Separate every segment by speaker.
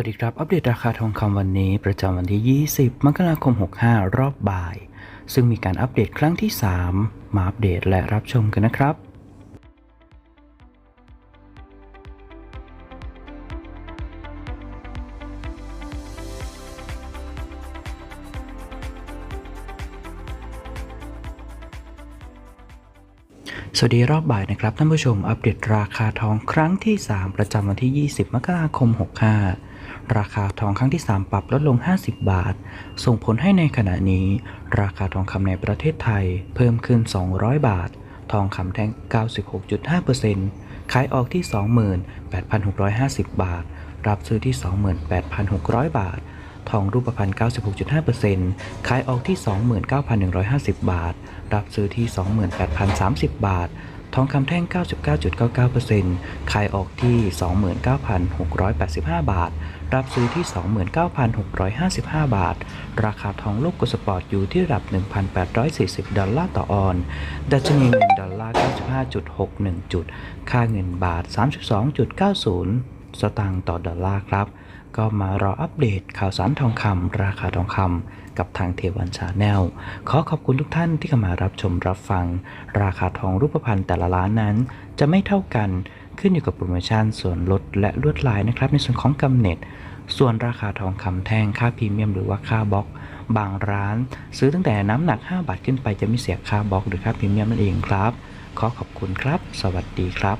Speaker 1: วัสดีครับ อัปเดตราคาทองคำวันนี้ประจำวันที่ 20 มกราคม 65 รอบบ่าย ซึ่งมีการอัปเดตครั้งที่ 3 มาอัปเดตและรับชมกันนะครับสวัสดีรอบบ่ายนะครับท่านผู้ชมอัปเดตราคาทองครั้งที่ 3 ประจำวันที่ 20 มกราคม 65 ราคาทองครั้งที่ 3 ปรับลดลง 50 บาท ส่งผลให้ในขณะนี้ ราคาทองคำในประเทศไทย เพิ่มขึ้น 200 บาท ทองคำแท่ง 96.5%ขายออกที่ 28,650 บาท รับซื้อที่ 28,600 บาท ทองรูปพรรณ 96.5%ขายออกที่ 29,150 บาท รับซื้อที่ 28,030 บาททองคำแท่ง 99.99%ขายออกที่ 29,685 บาท รับซื้อที่ 29,655 บาท ราคาทองโลกกลสปอร์ตอยู่ที่ระดับ 1,840 ดอลลาร์ต่อออน ดัชนีเงินดอลลาร์ 95.61 จุด ค่าเงินบาท 32.90 สตางค์ต่อดอลลาร์ครับ ก็มารออัปเดตข่าวสารทองคำราคาทองคำกับทางเทวันชาแนล ขอขอบคุณทุกท่านที่เข้ามารับชมรับฟัง ราคาทองรูปพรรณแต่ละร้านนั้นจะไม่เท่ากัน ขึ้นอยู่กับโปรโมชั่นส่วนลดและลวดลายนะครับ ในส่วนของกำเน็ตส่วนราคาทองคำแท่งค่าพรีเมียมหรือว่าค่าบล็อก บางร้าน ซื้อตั้งแต่น้ำหนัก 5 บาทขึ้นไปจะไม่เสียค่าบล็อกหรือค่าพรีเมียมนั่นเองครับ ขอขอบคุณครับ สวัสดีครับ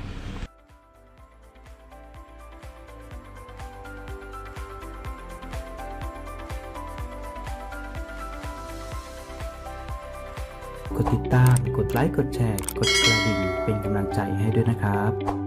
Speaker 1: กดติดตาม กดไลค์ กดแชร์ กดกระดิ่ง เป็นกำลังใจให้ด้วยนะครับ